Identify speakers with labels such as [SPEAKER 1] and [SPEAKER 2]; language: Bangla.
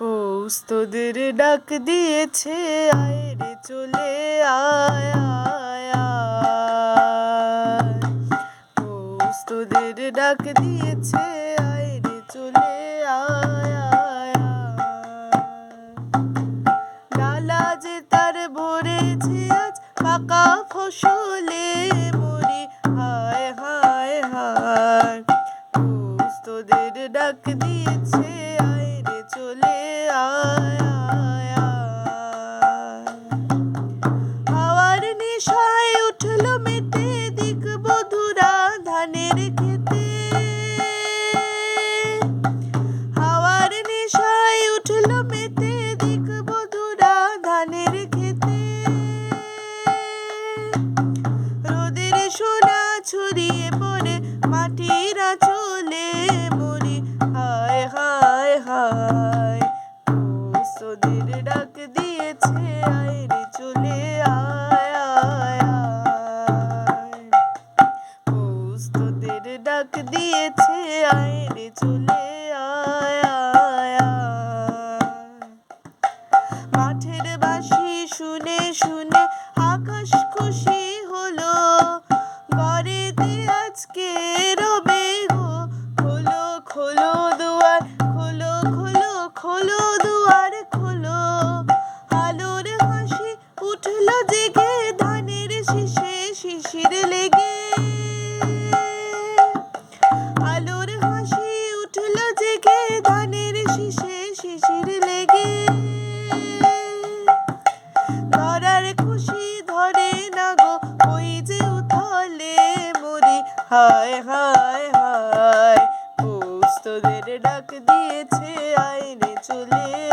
[SPEAKER 1] পৌষ তোদের ডাক দিয়েছে, আয় রে চলে আয় আয়। পৌষ তোদের ডাক দিয়েছে, আয় রে চলে আয় আয়। ডালা যে তার ভরেছে আজ, পাকা ফসলে মরি, হায় হায় হায় পৌষ তোদের ডাক দিয়েছে হাওয়ার নেশায় উঠল মেতে দিক বধুরা ধানের খেতে হাওয়ার নেশায় উঠল মেতে দিক বধুরা ধানের খেতে রোদের সোনা ছড়িয়ে ডাক দিয়েছে আয় রে চলে আয় আয় আয়। পোস্তদের ডাক দিয়েছে চলে উঠল ধানের শীষে শিশির লেগে। আলোর হাসি উঠল জেগে ধানের শীষে শিশির লেগে। ধরার খুশি ধরে না গো যে উথলে মরি হায় হায় হায় পোস্তদের ডাক দিয়েছে রে চলে।